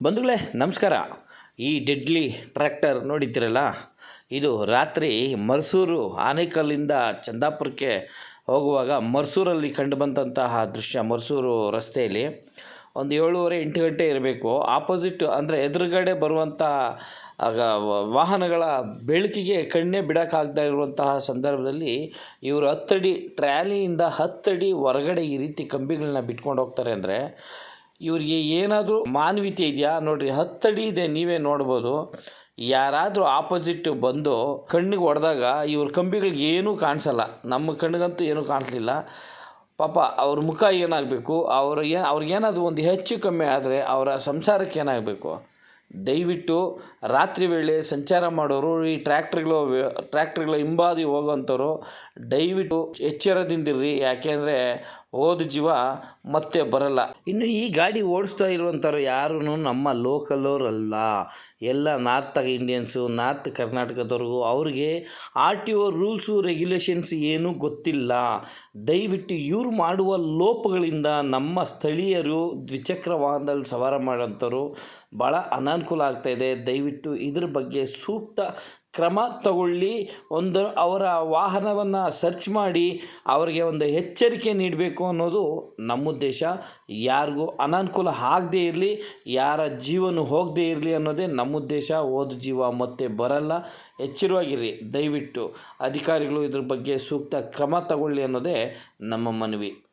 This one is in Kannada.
ಬಂಧುಗಳೇ, ನಮಸ್ಕಾರ. ಈ ಡೆಡ್ಲಿ ಟ್ರ್ಯಾಕ್ಟರ್ ನೋಡಿದ್ದೀರಲ್ಲ? ಇದು ರಾತ್ರಿ ಮರ್ಸೂರು ಆನೇಕಲ್ಲಿಂದ ಚಂದಾಪುರಕ್ಕೆ ಹೋಗುವಾಗ ಮರ್ಸೂರಲ್ಲಿ ಕಂಡುಬಂದಂತಹ ದೃಶ್ಯ ಮರ್ಸೂರು ರಸ್ತೆಯಲ್ಲಿ. ಒಂದು ಏಳುವರೆ ಎಂಟು ಗಂಟೆ ಇರಬೇಕು. ಆಪೋಸಿಟ್ ಅಂದರೆ ಎದುರುಗಡೆ ಬರುವಂಥ ವಾಹನಗಳ ಬೆಳಕಿಗೆ ಕಣ್ಣೇ ಬಿಡೋಕ್ಕಾಗದೇ ಇರುವಂತಹ ಸಂದರ್ಭದಲ್ಲಿ ಇವರು ಹತ್ತಡಿ, ಟ್ರ್ಯಾಲಿಯಿಂದ ಹತ್ತಡಿ ಹೊರಗಡೆ ಈ ರೀತಿ ಕಂಬಿಗಳನ್ನ ಬಿಟ್ಕೊಂಡು ಹೋಗ್ತಾರೆ ಅಂದರೆ ಇವ್ರಿಗೆ ಏನಾದರೂ ಮಾನವೀಯತೆ ಇದೆಯಾ? ನೋಡ್ರಿ, ಹತ್ತಡಿ ಇದೆ, ನೀವೇ ನೋಡ್ಬೋದು. ಯಾರಾದರೂ ಆಪೋಸಿಟ್ ಬಂದು ಕಣ್ಣಿಗೆ ಹೊಡೆದಾಗ ಇವ್ರ ಕಂಬಿಗಳಿಗೆ ಏನೂ ಕಾಣಿಸಲ್ಲ. ನಮ್ಮ ಕಣ್ಣಿಗಂತೂ ಏನೂ ಕಾಣಿಸ್ಲಿಲ್ಲ. ಪಾಪ, ಅವ್ರ ಮುಖ ಏನಾಗಬೇಕು? ಅವ್ರಿಗೆ ಅವ್ರಿಗೇನಾದರೂ ಒಂದು ಹೆಚ್ಚು ಕಮ್ಮಿ ಆದರೆ ಅವರ ಸಂಸಾರಕ್ಕೆ ಏನಾಗಬೇಕು? ದಯವಿಟ್ಟು ರಾತ್ರಿ ವೇಳೆ ಸಂಚಾರ ಮಾಡೋರು, ಈ ಟ್ರ್ಯಾಕ್ಟ್ರುಗಳು, ಟ್ರ್ಯಾಕ್ಟ್ರುಗಳ ಹಿಂಬಾದಿ ಹೋಗೋಂಥವ್ರು, ದಯವಿಟ್ಟು ಎಚ್ಚರದಿಂದಿರ್ರಿ. ಯಾಕೆಂದರೆ ಹೋದ ಜೀವ ಮತ್ತೆ ಬರಲ್ಲ. ಇನ್ನು ಈ ಗಾಡಿ ಓಡಿಸ್ತಾ ಇರುವಂಥವ್ರು ಯಾರೂ ನಮ್ಮ ಲೋಕಲೋರಲ್ಲ ಎಲ್ಲ ನಾರ್ತ್ ಇಂಡಿಯನ್ಸು ನಾರ್ತ್ ಕರ್ನಾಟಕದವ್ರಿಗೂ ಅವ್ರಿಗೆ R T O rules regulations ಏನೂ ಗೊತ್ತಿಲ್ಲ. ದಯವಿಟ್ಟು ಇವ್ರು ಮಾಡುವ ಲೋಪಗಳಿಂದ ನಮ್ಮ ಸ್ಥಳೀಯರು ದ್ವಿಚಕ್ರ ವಾಹನದಲ್ಲಿ ಸವಾರ ಮಾಡೋಂಥವ್ರು ಭಾಳ ಅನಾನುಕೂಲ ಆಗ್ತಾಯಿದೆ ದಯವಿಟ್ಟು ಇದ್ರ ಬಗ್ಗೆ ಸೂಕ್ತ ಕ್ರಮ ತಗೊಳ್ಳಿ. ಒಂದು ಅವರ ವಾಹನವನ್ನು ಸರ್ಚ್ ಮಾಡಿ, ಅವರಿಗೆ ಒಂದು ಎಚ್ಚರಿಕೆ ನೀಡಬೇಕು ಅನ್ನೋದು ನಮ್ಮ ಉದ್ದೇಶ. ಯಾರಿಗೂ ಅನಾನುಕೂಲ ಆಗದೇ ಇರಲಿ, ಯಾರ ಜೀವನ ಹೋಗದೇ ಇರಲಿ ಅನ್ನೋದೇ ನಮ್ಮ ಉದ್ದೇಶ. ಓದು ಜೀವ ಮತ್ತೆ ಬರಲ್ಲ. ಎಚ್ಚರವಾಗಿರಿ. ದಯವಿಟ್ಟು ಅಧಿಕಾರಿಗಳು ಇದ್ರ ಬಗ್ಗೆ ಸೂಕ್ತ ಕ್ರಮ ತಗೊಳ್ಳಿ ಅನ್ನೋದೇ ನಮ್ಮ ಮನವಿ.